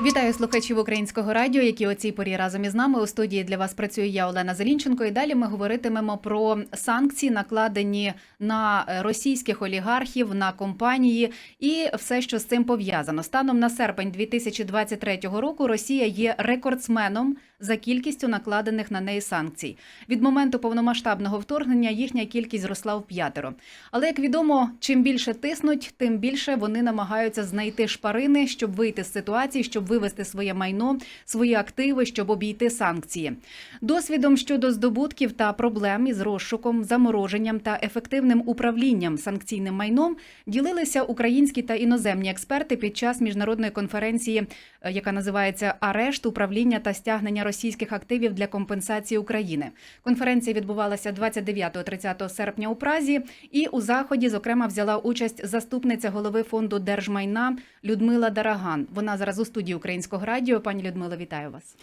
Вітаю слухачів українського радіо, які о цій порі разом із нами у студії для вас працює я Олена Зелінченко. І далі ми говоритимемо про санкції, накладені на російських олігархів, на компанії і все, що з цим пов'язано. Станом на серпень 2023 року Росія є рекордсменом за кількістю накладених на неї санкцій. Від моменту повномасштабного вторгнення їхня кількість зросла в п'ятеро. Але як відомо, чим більше тиснуть, тим більше вони намагаються знайти шпарини, щоб вийти з ситуації, щоб вивести своє майно, свої активи, щоб обійти санкції. Досвідом щодо здобутків та проблем із розшуком, замороженням та ефективним управлінням санкційним майном ділилися українські та іноземні експерти під час міжнародної конференції, е, яка називається Арешт, управління та стягнення російських активів для компенсації України. Конференція відбувалася 29-30 серпня у Празі, і у заході, зокрема, взяла участь заступниця голови фонду держмайна Людмила Дараган. Вона зараз у студії українського радіо. Пані Людмила, вітаю вас.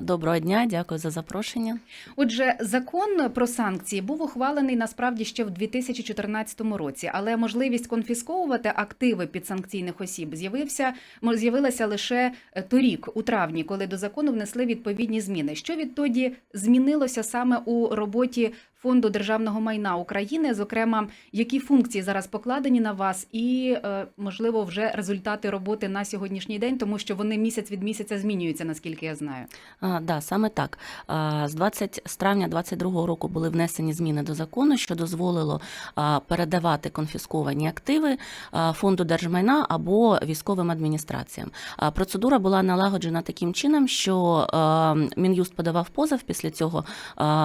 Доброго дня, дякую за запрошення. Отже, закон про санкції був ухвалений насправді ще в 2014 році, але можливість конфісковувати активи підсанкційних осіб з'явився з'явилася лише е, торік, у травні, коли до закону внесли відповідні зміни. Що відтоді змінилося саме у роботі фонду державного майна України? Зокрема, які функції зараз покладені на вас, і е, можливо вже результати роботи на сьогоднішній день, тому що вони місяць від місяця змінюються, наскільки я знаю. А, да, саме так. З 20 з травня 22 року були внесені зміни до закону, що дозволило передавати конфісковані активи фонду держмайна або військовим адміністраціям. А, процедура була налагоджена таким чином, що а, Мін'юст подавав позов. Після цього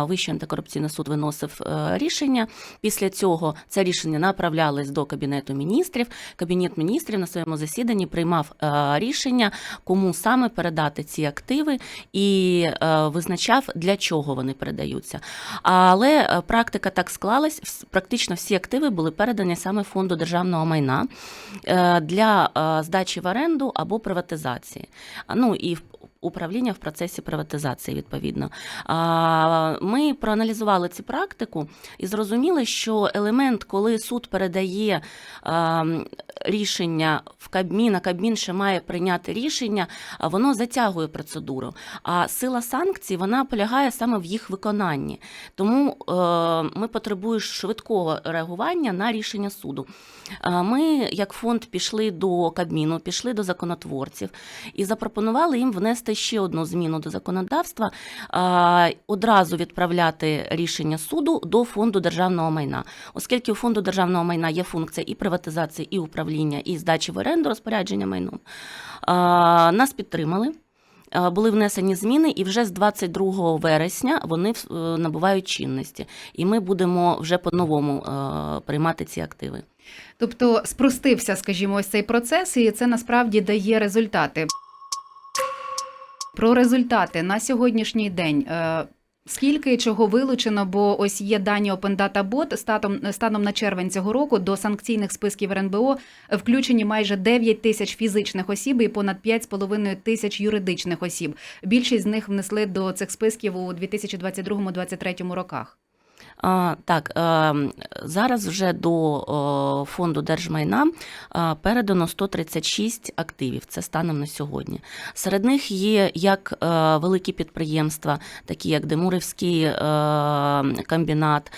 Вищий антикорупційний суд виносив е, рішення. Після цього це рішення направлялось до кабінету міністрів. Кабінет міністрів на своєму засіданні приймав е, рішення, кому саме передати ці активи, і е, визначав, для чого вони передаються. Але практика так склалась, практично всі активи були передані саме фонду державного майна для здачі в оренду або приватизації. Ну і в- Управління в процесі приватизації відповідно. Ми проаналізували цю практику і зрозуміли, що елемент, коли суд передає рішення в Кабмін, а Кабмін ще має прийняти рішення, воно затягує процедуру. А сила санкцій вона полягає саме в їх виконанні. Тому е, ми потребуємо швидкого реагування на рішення суду. Ми, як фонд, пішли до Кабміну, пішли до законотворців і запропонували їм внести ще одну зміну до законодавства, одразу відправляти рішення суду до фонду державного майна, оскільки у фонду державного майна є функція і приватизації, і управління, і здачі в оренду розпорядження майном. Нас підтримали. Були внесені зміни, і вже з 22 вересня вони е, набувають чинності, і ми будемо вже по-новому е, приймати ці активи. Тобто спростився, скажімо, ось цей процес, і це насправді дає результати. Про результати на сьогоднішній день. е, Скільки чого вилучено, бо ось є дані Data Bot, статом, станом на червень цього року до санкційних списків РНБО включені майже 9 тисяч фізичних осіб і понад 5,5 тисяч юридичних осіб. Більшість з них внесли до цих списків у 2022-2023 роках. Так, е, зараз вже до фонду держмайна е, передано 136 активів. Це станом на сьогодні. Серед них є як е, великі підприємства, такі як Демурівський е, комбінат.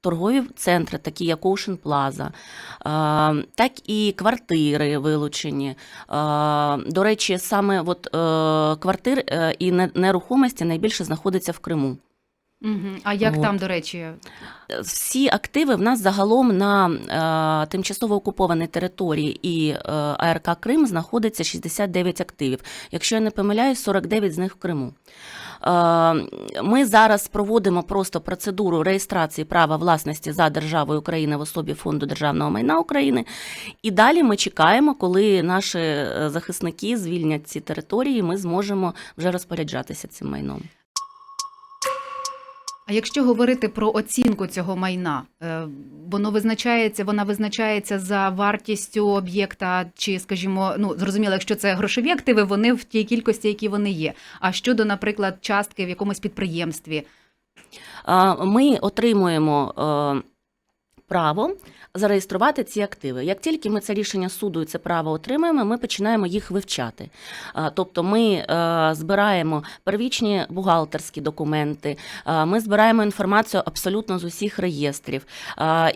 Торгові центри, такі як Ocean Plaza, так і квартири вилучені. До речі, саме от, квартир і нерухомості найбільше знаходиться в Криму. Угу. А як От. там, до речі, Всі активи в нас загалом на е, тимчасово окупованій території і е, АРК Крим знаходиться 69 активів. Якщо я не помиляюсь, 49 з них в Криму. Е, Ми зараз проводимо просто процедуру реєстрації права власності за державою України в особі Фонду державного майна України. І далі ми чекаємо, коли наші е, захисники звільнять ці території, ми зможемо вже розпоряджатися цим майном. А якщо говорити про оцінку цього майна, е, воно визначається, вона визначається за вартістю об'єкта, чи, скажімо, ну зрозуміло, якщо це грошові активи, вони в тій кількості, які вони є. А щодо, наприклад, частки в якомусь підприємстві, Ми отримуємо е, право зареєструвати ці активи. Як тільки ми це рішення суду і це право отримаємо, ми починаємо їх вивчати. Тобто ми е, збираємо первічні бухгалтерські документи, ми збираємо інформацію абсолютно з усіх реєстрів.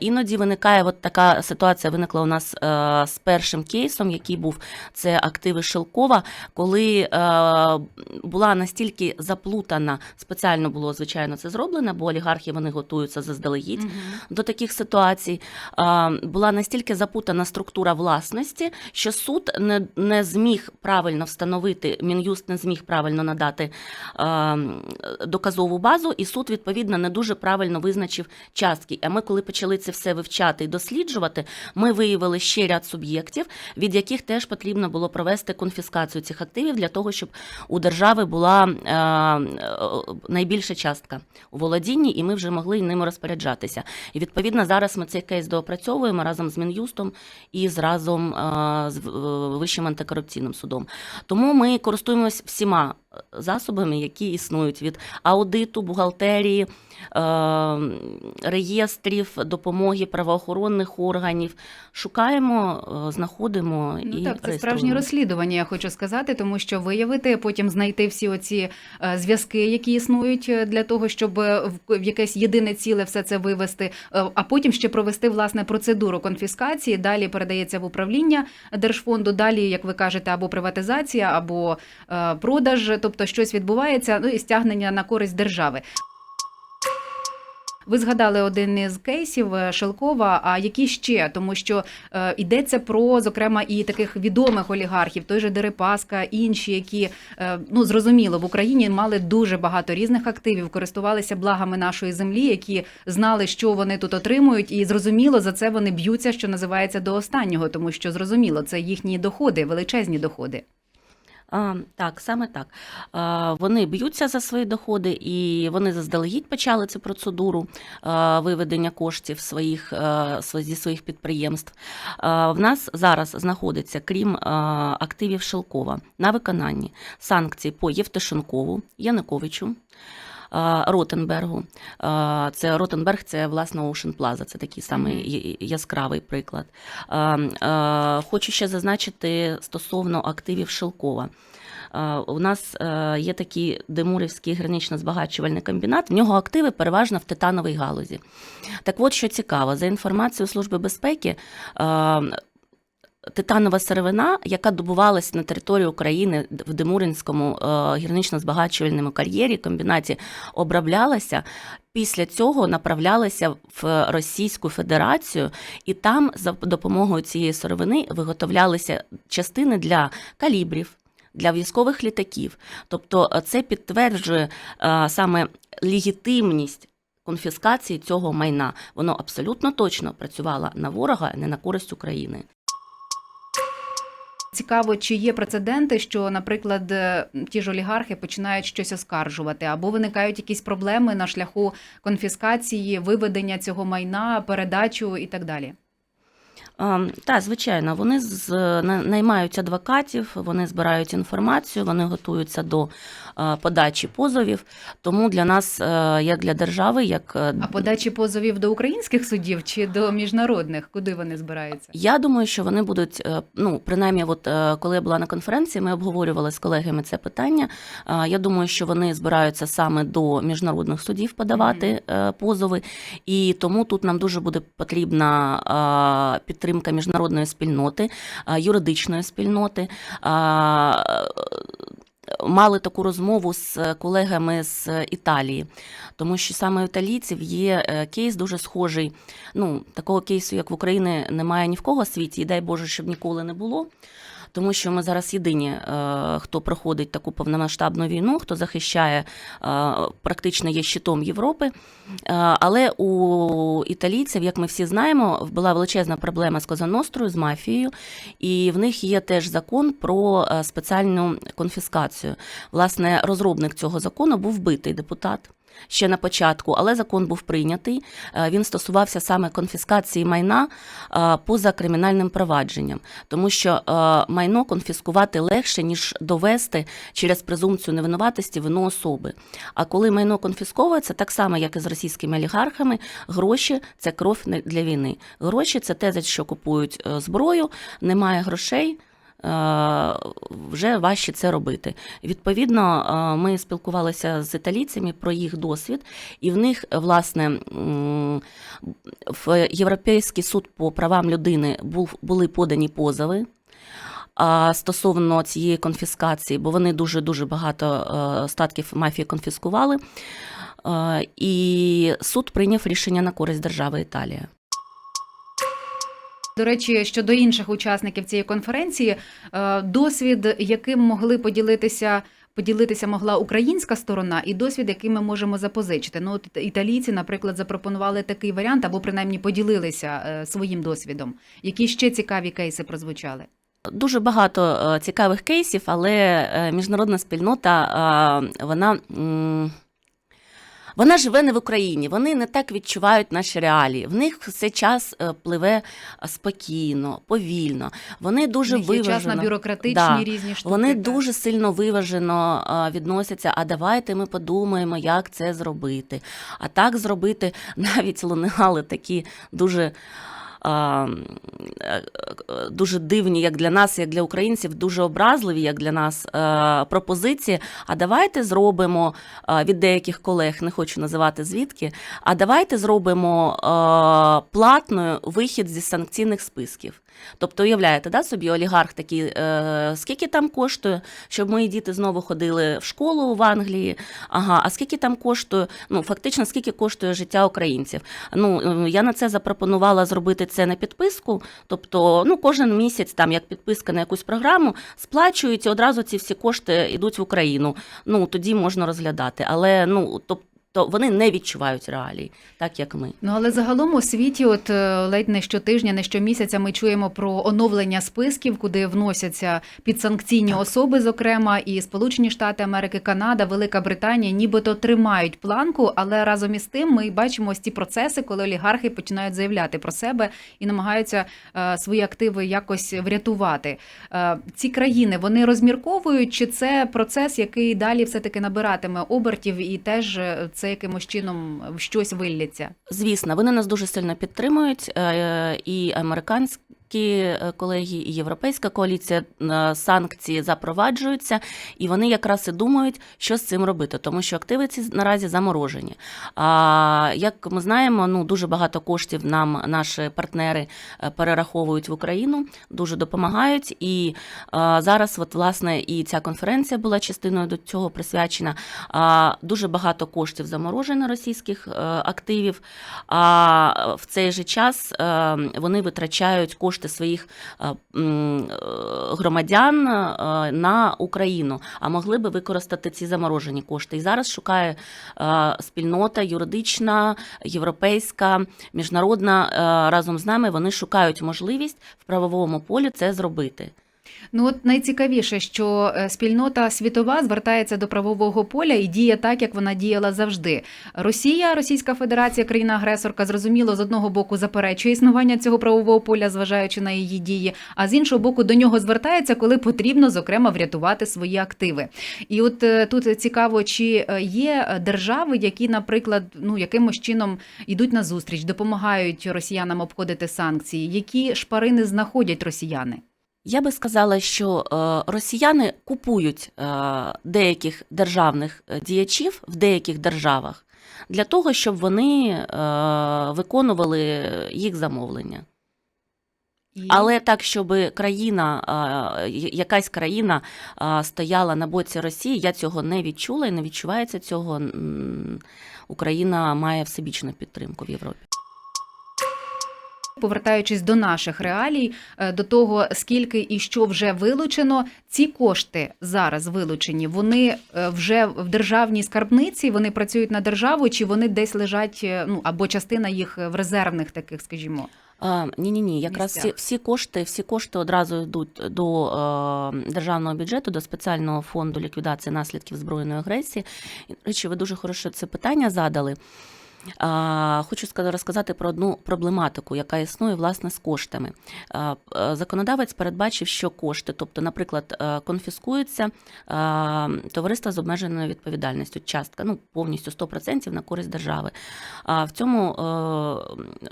Іноді виникає от така ситуація. Виникла у нас е, з першим кейсом, який був це активи Шелкова, коли е, була настільки заплутана, спеціально було звичайно це зроблено, бо олігархи вони готуються заздалегідь Мгм. до таких ситуацій. А, Була настільки запутана структура власності, що суд не, не зміг правильно встановити, Мін'юст не зміг правильно надати доказову базу, і суд, відповідно, не дуже правильно визначив частки. А ми, коли почали це все вивчати і досліджувати, ми виявили ще ряд суб'єктів, від яких теж потрібно було провести конфіскацію цих активів для того, щоб у держави була найбільша частка у володінні, і ми вже могли ними розпоряджатися. І відповідно зараз ми цей кейс доопрацьовуємо разом з Мін'юстом і з разом е, з е, Вищим антикорупційним судом. Тому ми користуємось всіма засобами, які існують від аудиту, бухгалтерії, е, реєстрів, допомоги правоохоронних органів. Шукаємо, е, знаходимо і Ну так, це справжнє розслідування, я хочу сказати, тому що виявити, потім знайти всі оці е, зв'язки, які існують для того, щоб в якесь єдине ціле все це вивести, а потім ще провести власне процедуру конфіскації. Далі передається в управління держфонду. Далі, як ви кажете, або приватизація, або продаж, тобто щось відбувається, ну і стягнення на користь держави. Ви згадали один із кейсів е, Шелкова. А які ще? Тому що е, йдеться про, зокрема, і таких відомих олігархів, той же Дерипаска, інші, які е, ну зрозуміло в Україні мали дуже багато різних активів, користувалися благами нашої землі, які знали, що вони тут отримують, і зрозуміло за це вони б'ються, що називається до останнього, тому що зрозуміло, це їхні доходи, величезні доходи. А, так, саме так. А, вони б'ються за свої доходи, і вони заздалегідь почали цю процедуру а, виведення коштів своїх, а, зі своїх підприємств. А, в нас зараз знаходиться, крім а, активів Шелкова, на виконанні санкцій по Євтушенкову, Януковичу. Ротенбергу. Це Ротенберг, це власне Ocean Plaza, це такий самий яскравий приклад. Хочу ще зазначити стосовно активів Шелкова. У нас е, є такий Демурівський гранично-збагачувальний комбінат. В нього активи переважно в титановій галузі. Так от, що цікаво, за інформацією Служби безпеки, титанова сировина, яка добувалась на території України в Демуринському е, гірнично-збагачувальному кар'єрі, комбінаті, оброблялася. Після цього направлялася в Російську Федерацію, і там за допомогою цієї сировини виготовлялися частини для калібрів, для військових літаків. Тобто е, це підтверджує е, саме легітимність конфіскації цього майна. Воно абсолютно точно працювало на ворога, а не на користь України. Цікаво, чи є прецеденти, що, наприклад, е, ті ж олігархи починають щось оскаржувати, або виникають якісь проблеми на шляху конфіскації, виведення цього майна, передачу і так далі. Так, звичайно, вони з, наймають адвокатів, вони збирають інформацію, вони готуються до е, подачі позовів. Тому для нас, е, як для держави, як е, А подачі позовів до українських судів чи до міжнародних, куди вони збираються? Я думаю, що вони будуть, ну принаймні, от коли я була на конференції, ми обговорювали з колегами це питання. Я думаю, що вони збираються саме до міжнародних судів подавати е, позови, і тому тут нам дуже буде потрібна е, підтримка міжнародної спільноти, юридичної спільноти. Мали таку розмову з колегами з Італії, тому що саме у італійців є е, кейс дуже схожий. Ну, такого кейсу, як в Україні, немає ні в кого світі, і дай Боже, щоб ніколи не було. Тому що ми зараз єдині, е, хто проходить таку повномасштабну війну, хто захищає, е, практично є щитом Європи. Е, Але у італійців, як ми всі знаємо, була величезна проблема з Козанострою, з мафією, і в них є теж закон про спеціальну конфіскацію. Власне, розробник цього закону був вбитий депутат. Ще на початку, але закон був прийнятий. Е, Він стосувався саме конфіскації майна е, поза кримінальним провадженням, тому що е, майно конфіскувати легше, ніж довести через презумпцію невинуватості вину особи. А коли майно конфісковується, так само, як і з російськими олігархами, гроші це кров для війни. Гроші це те, за що купують зброю, немає грошей. Е, Вже важче це робити. Відповідно, е, ми спілкувалися з італійцями про їх досвід, і в них, власне, в Європейський суд по правам людини були подані позови а, стосовно цієї конфіскації, бо вони дуже дуже багато е, статків мафії конфіскували. І суд прийняв рішення на користь держави Італія. До речі, щодо інших учасників цієї конференції, е, досвід, яким могли поділитися. Поділитися могла українська сторона і досвід, який ми можемо запозичити. Ну, от італійці, наприклад, запропонували такий варіант, або принаймні поділилися е, своїм досвідом. Які ще цікаві кейси прозвучали? Дуже багато е, цікавих кейсів, але міжнародна спільнота вона. Вона живе не в Україні, вони не так відчувають наші реалії. В них все час е, пливе спокійно, повільно. Вони дуже виважено. час на бюрократичні Да. різні штуки. Вони так. дуже сильно виважено відносяться. А давайте ми подумаємо, як це зробити. А так зробити навіть лунали такі дуже. Е, е, Дуже дивні, як для нас, як для українців, дуже образливі, як для нас е, пропозиції. А давайте зробимо від деяких колег, не хочу називати звідки. А давайте зробимо платною вихід зі санкційних списків. Тобто, уявляєте, да, собі олігарх такий, е, скільки там коштує, щоб мої діти знову ходили в школу в Англії. Ага, а скільки там коштує? Ну, фактично, скільки коштує життя українців? Ну, е, я на це запропонувала зробити це на підписку. Тобто, ну, кожен місяць, там, як підписка на якусь програму, сплачують і одразу ці всі кошти йдуть в Україну. Ну, тоді можна розглядати. Але ну, тобто, вони не відчувають реалій, так як ми. Ну але загалом у світі, от е, ледь не щотижня, не щомісяця, ми чуємо про оновлення списків, куди вносяться підсанкційні особи, зокрема, і Сполучені Штати Америки, Канада, Велика Британія, нібито тримають планку, але разом із тим ми бачимо ось ці процеси, коли олігархи починають заявляти про себе і намагаються е, свої активи якось врятувати. Е, ці країни вони розмірковують, чи це процес, який далі все таки набиратиме обертів, і теж е, це якимось чином в щось виллється. Звісно, вони нас дуже сильно підтримують, е, і американські е, колеги, і європейська коаліція е, санкції запроваджуються, і вони якраз і думають, що з цим робити, тому що активи ці наразі заморожені. А як ми знаємо, ну дуже багато коштів нам наші партнери е, перераховують в Україну, дуже допомагають. І е, зараз, от власне, і ця конференція була частиною до цього присвячена. А, Дуже багато коштів заморожено російських активів. А в цей же час вони витрачають кошти своїх е, е, громадян е, на Україну, а могли би використати ці заморожені кошти. І зараз шукає спільнота юридична, європейська, міжнародна разом з нами. Вони шукають можливість в правовому полі це зробити. Ну от найцікавіше, що е, спільнота світова звертається до правового поля і діє так, як вона діяла завжди. Росія, Російська Федерація, країна-агресорка, зрозуміло, з одного боку заперечує існування цього правового поля, зважаючи на її дії, а з іншого боку, до нього звертається, коли потрібно, зокрема, врятувати свої активи. І от е, тут цікаво, чи е, є держави, які, наприклад, ну якимось чином йдуть на зустріч, допомагають росіянам обходити санкції, які шпарини знаходять росіяни. Я би сказала, що е, росіяни купують е, деяких державних е, діячів в деяких державах для того, щоб вони виконували їх замовлення. І... Але так, щоб країна, якась країна стояла на боці Росії, я цього не відчула і не відчувається цього. Україна має всебічну підтримку в Європі. Повертаючись до наших реалій, е, до того скільки і що вже вилучено, ці кошти зараз вилучені, вони е, вже в державній скарбниці, вони працюють на державу, чи вони десь лежать, е, ну або частина їх в резервних таких, скажімо. Ні, ні, ні. Якраз всі, всі кошти, всі кошти одразу йдуть до е, державного бюджету, до спеціального фонду ліквідації наслідків збройної агресії. Речі, ви дуже хороше це питання задали. Хочу розказати про одну проблематику, яка існує власне з коштами. Е, Законодавець передбачив, що кошти, тобто, наприклад, е, конфіскуються товариства з обмеженою відповідальністю, частка, ну повністю 100% на користь держави. А в цьому е,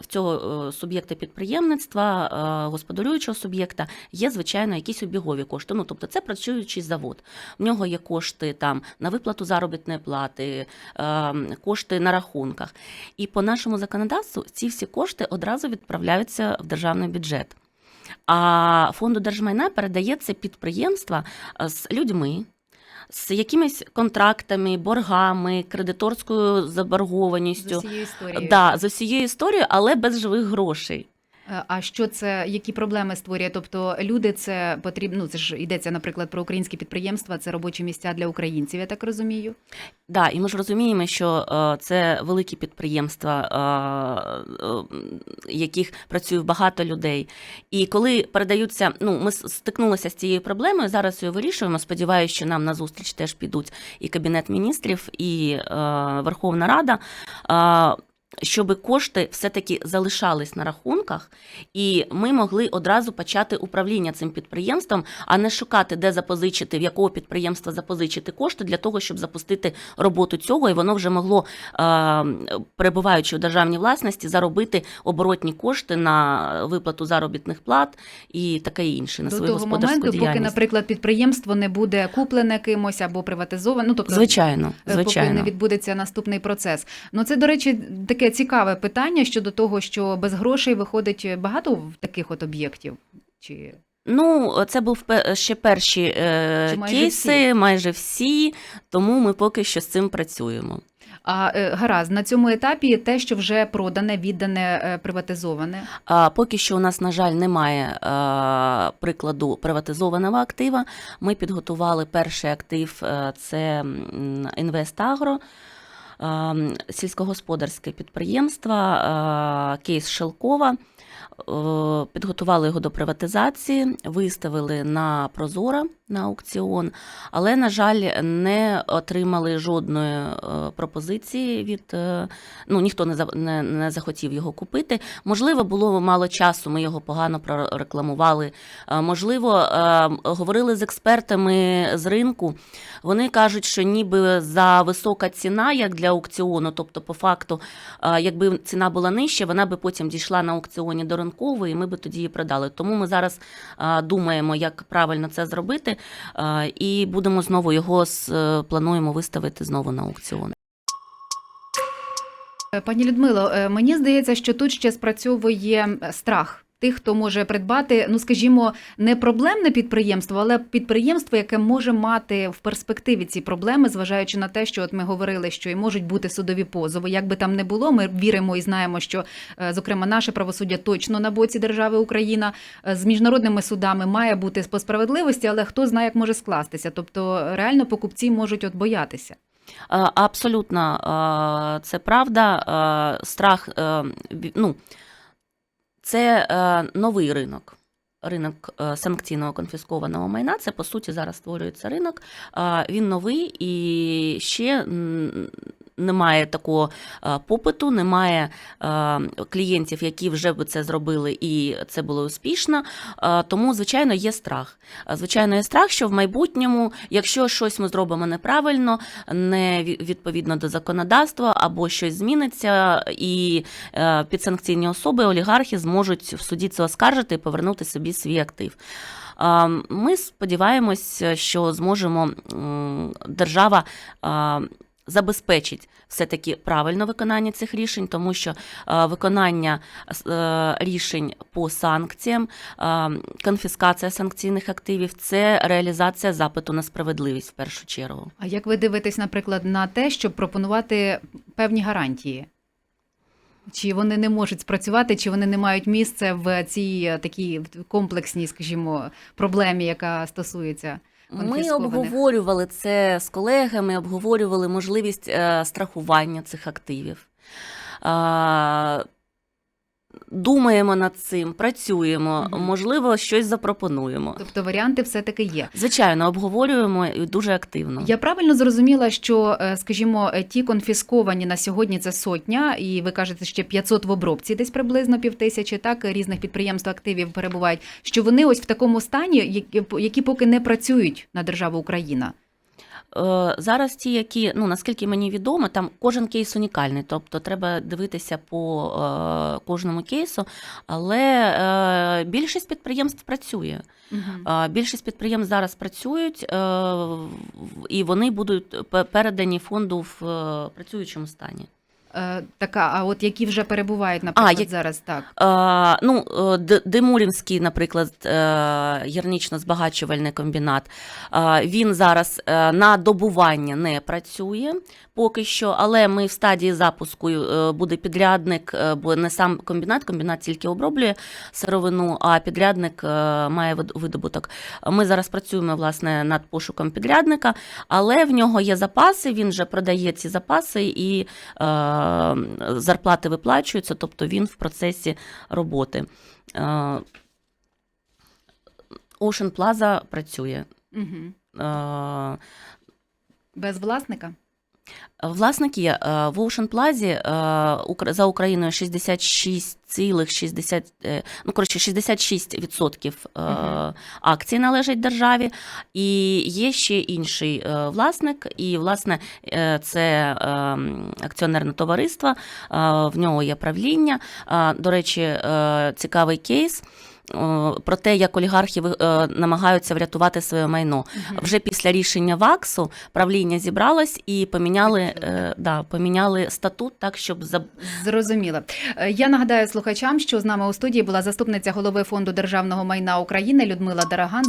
в цього суб'єкта підприємництва, господарюючого суб'єкта є звичайно якісь обігові кошти. Ну тобто, це працюючий завод. В нього є кошти там на виплату заробітної плати, е, кошти на рахунках. І по нашому законодавству ці всі кошти одразу відправляються в державний бюджет. А фонду держмайна передається підприємства е, з людьми. З якимись контрактами, боргами, кредиторською заборгованістю З усією історією. да, з усією історією, але без живих грошей. Е, А що це, які проблеми створює? Тобто люди це потрібно, ну це ж йдеться, наприклад, про українські підприємства, це робочі місця для українців, я так розумію. Да, і ми ж розуміємо, що е, це великі підприємства, е, яких працює багато людей. І коли передаються, ну ми стикнулися з цією проблемою, зараз її вирішуємо. Сподіваюся, що нам на зустріч теж підуть і Кабінет міністрів, і Верховна Рада. Щоб кошти все-таки залишались на рахунках, і ми могли одразу почати управління цим підприємством, а не шукати, де запозичити, в якого підприємства запозичити кошти для того, щоб запустити роботу цього, і воно вже могло, е, перебуваючи у державній власності, заробити оборотні кошти на виплату заробітних плат і таке інше на До свою того господарську моменту, поки, наприклад, підприємство не буде куплене кимось або приватизоване, ну тобто Звичайно, е, поки не відбудеться наступний процес. Ну це, до речі, таке цікаве питання щодо того, що без грошей виходить багато в таких от об'єктів. Чи Ну, це був ще перші е, майже кейси, всі? майже всі, тому ми поки що з цим працюємо. а е, гаразд на цьому етапі те, що вже продане, віддане, е, приватизоване. А поки що у нас, на жаль, немає е, прикладу приватизованого актива. Ми підготували перший актив е, це Інвестагро. Е, Сільськогосподарське підприємство, е, кейс Шелкова. Е, Підготували його до приватизації, виставили на Прозоро на аукціон, але, на жаль, не отримали жодної е, пропозиції від е, ну ніхто не не, не захотів його купити. Можливо, було мало часу. Ми його погано прорекламували. Можливо, говорили з експертами з ринку. Вони кажуть, що ніби за висока ціна, як для аукціону, тобто, по факту, якби ціна була нижча, вона би потім дійшла на аукціоні до ринкової, ми би тоді її продали. Тому ми зараз думаємо, як правильно це зробити, і будемо знову його е, плануємо виставити знову на аукціон. Пані Людмило, е, мені здається, що тут ще спрацьовує е, страх. Тих, хто може придбати, ну скажімо, не проблемне підприємство, але підприємство, яке може мати в перспективі ці проблеми, зважаючи на те, що от ми говорили, що і можуть бути судові позови. Як би там не було, ми віримо і знаємо, що е, зокрема наше правосуддя точно на боці держави Україна Е, з міжнародними судами має бути по справедливості, але хто знає, як може скластися. Тобто реально покупці можуть от боятися. Е, Абсолютно, це правда. Страх, ну, це е, новий ринок. Ринок е, санкційного конфіскованого майна. Це по суті зараз створюється ринок. Він новий і ще немає такого е, попиту, немає е, клієнтів, які вже би це зробили, і це було успішно. Е, Тому, звичайно, є страх. Звичайно, є страх, що в майбутньому, якщо щось ми зробимо неправильно, не відповідно до законодавства, або щось зміниться, і підсанкційні особи, олігархи зможуть в суді це оскаржити і повернути собі свій актив. Ми сподіваємось, що зможемо держава. Забезпечить все-таки правильне виконання цих рішень, тому що е, виконання е, рішень по санкціям, е, конфіскація санкційних активів це реалізація запиту на справедливість в першу чергу. А як ви дивитесь, наприклад, на те, щоб пропонувати певні гарантії? Чи вони не можуть спрацювати, чи вони не мають місця в цій такій комплексній, скажімо, проблемі, яка стосується Ми обговорювали це з колегами, обговорювали можливість е, страхування цих активів. Думаємо над цим, працюємо, Мгм. можливо, щось запропонуємо. Тобто варіанти все-таки є. Звичайно, обговорюємо і дуже активно. Я правильно зрозуміла, що, е, скажімо, е, ті конфісковані на сьогодні це сотня, і ви кажете, ще 500 в обробці, десь приблизно півтисячі, так різних підприємств активів перебувають. Що вони ось в такому стані, які поки не працюють на державу Україна. Е, Зараз ті, які, ну наскільки мені відомо, там кожен кейс унікальний, тобто треба дивитися по е, кожному кейсу, але е, більшість підприємств працює. Е, Більшість підприємств зараз працюють, і вони будуть передані фонду в працюючому стані. Е, така, а от які вже перебувають, наприклад, як- зараз так. Е, ну, е, Димурівський, наприклад, е, гірнично-збагачувальний комбінат, е, він зараз на добування не працює поки що, але ми в стадії запуску буде підрядник, бо не сам комбінат, комбінат тільки оброблює сировину, а підрядник має видобуток. Ми зараз працюємо власне над пошуком підрядника, але в нього є запаси, він вже продає ці запаси і зарплати виплачуються, тобто він в процесі роботи. Е, Ocean Plaza працює. Угу. Е, Без власника? Власник є е, в Ocean Plaza е, за Україною 66,60, е, ну коротше 66% е, Мгм. акцій належать державі, і є ще інший власник, і власне це акціонерне товариство, в нього є правління. До речі, цікавий кейс. Е, Про те, як олігархи е, намагаються врятувати своє майно. Вже після рішення ВАКСу правління зібралось і поміняли, е, да, поміняли статут так, щоб за Зрозуміло. Я нагадаю слухачам, що з нами у студії була заступниця голови фонду державного майна України Людмила Дараган.